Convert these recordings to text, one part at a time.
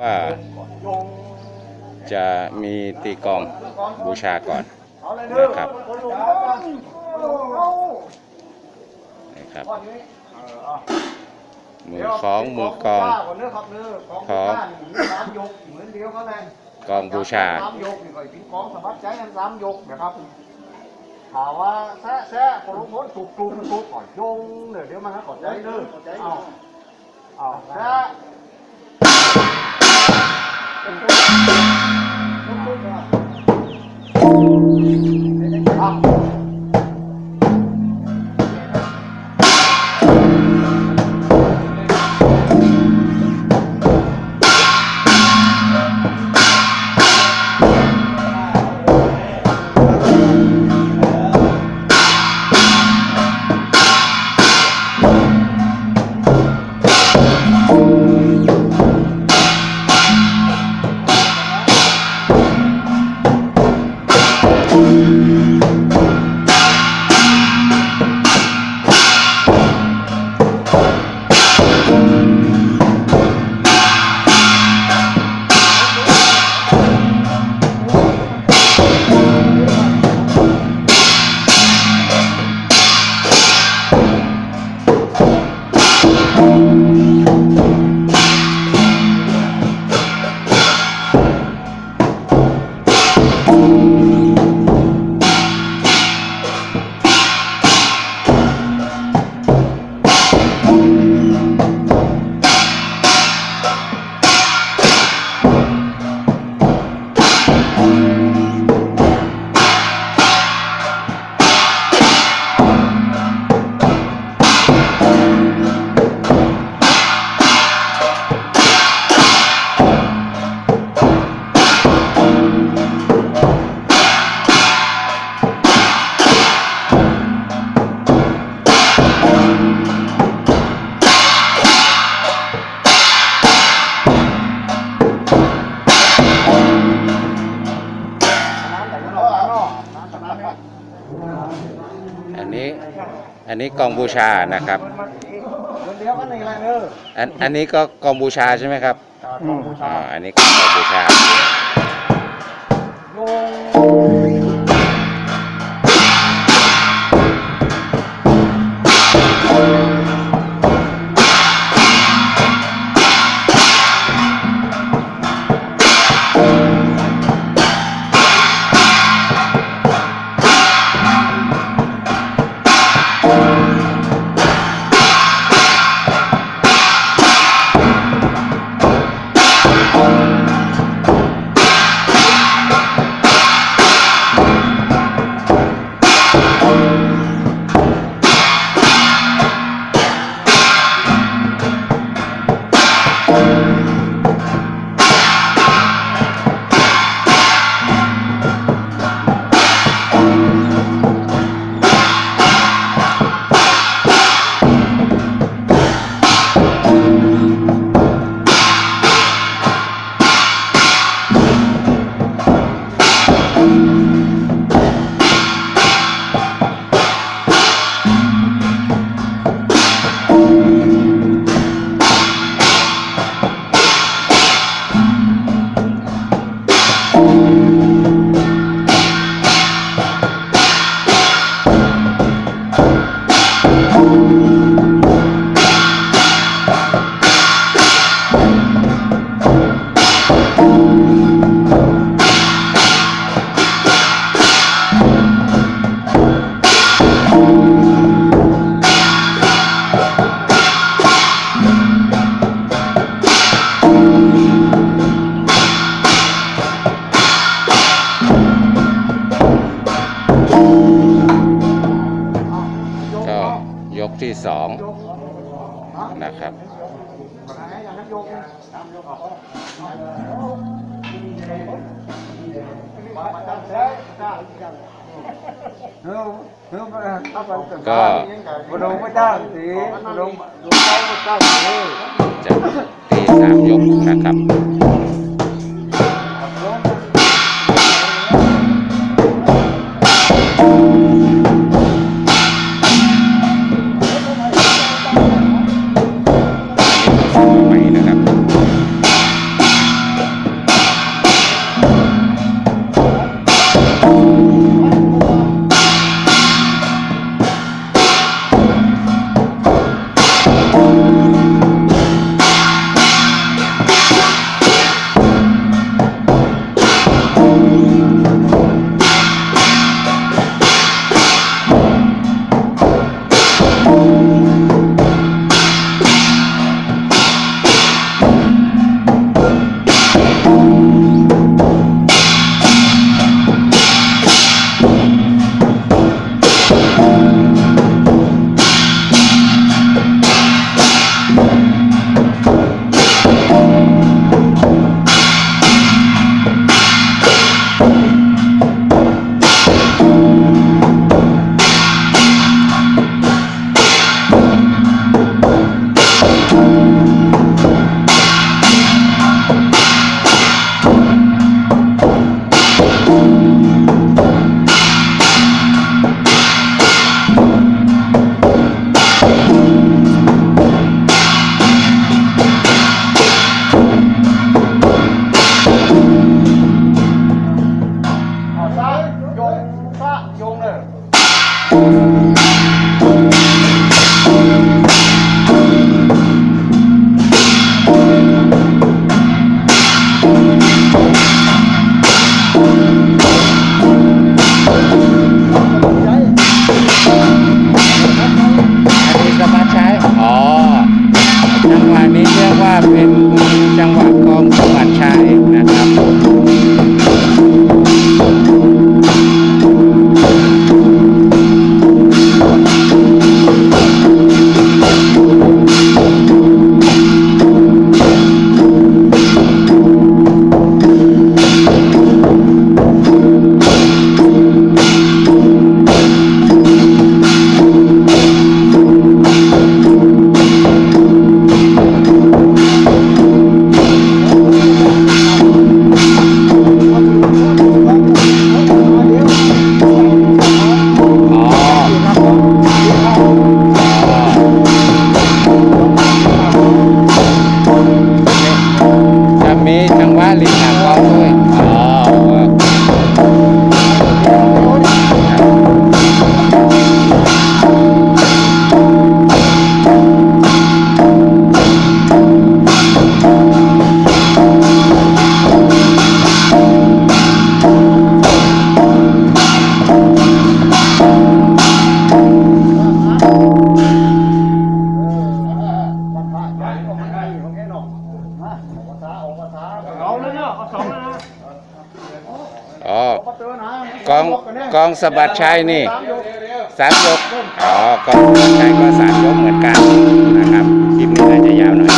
ว่าจะมีตีกองบูชาก่อนนะครับนะครับ มือของมือกองของกองบูชาสามยกนี่ก็เป็นกองสมัครใจกันสามยกนะครับถามว่าแซะแซะพอลงพ้นถูกกลุ่มถูกก่อนยงเดี๋ยวมันก็ขอใจเด้อเอาเอาแซ่ะ ค อันนี้อันนี้กองบูชานะครับอันอันนี้ก็กองบูชาใช่ไหมครับอ๋ออันนี้กองบูชาย งเขาไม่จ้างสีจะตีสามยกนะครับอันนี้ก็สูตรใหม่นะครับ องสะบัดชัยนี่สามยก อ๋อกองสะบัดชัยก็สามยกเหมือนกันนะครับคลิปนี้อาจจะยาวหน่อย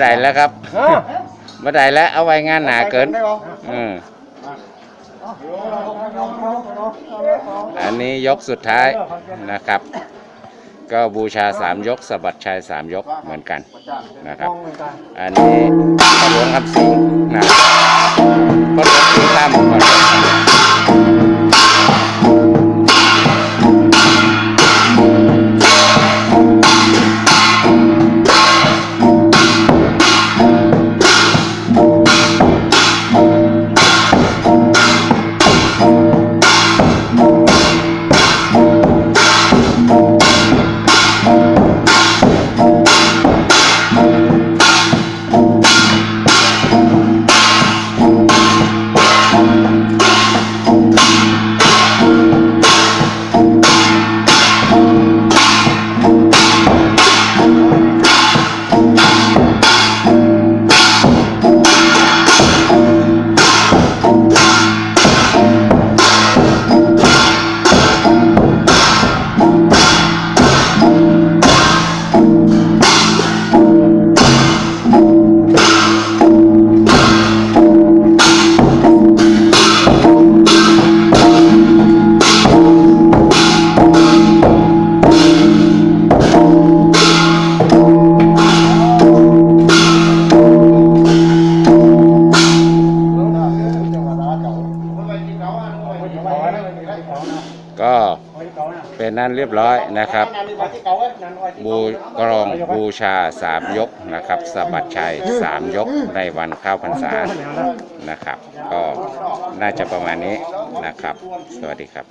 ได้แล้วครับมาได้แล้วเอาไว้งานหนาเกินได้หรออืมเอาเอาเอาเอาเอาอันนี้ยกสุดท้ายนะครับ ก็บูชาสามยกสะบัดชัยสามยกเหมือนกันนะครับมองเหมือนกันอันนี้พระหลวงคำสิงห์นะพระหลวงสิงห์ตั้มก่อนก็ เป็นนั้นเรียบร้อยนะครับ บูกรองบูชาสามยกนะครับสะบัดชัยสามยกในวันเข้าพรรษานะครับ ก็น่าจะประมาณนี้นะครับ สวัสดีครับ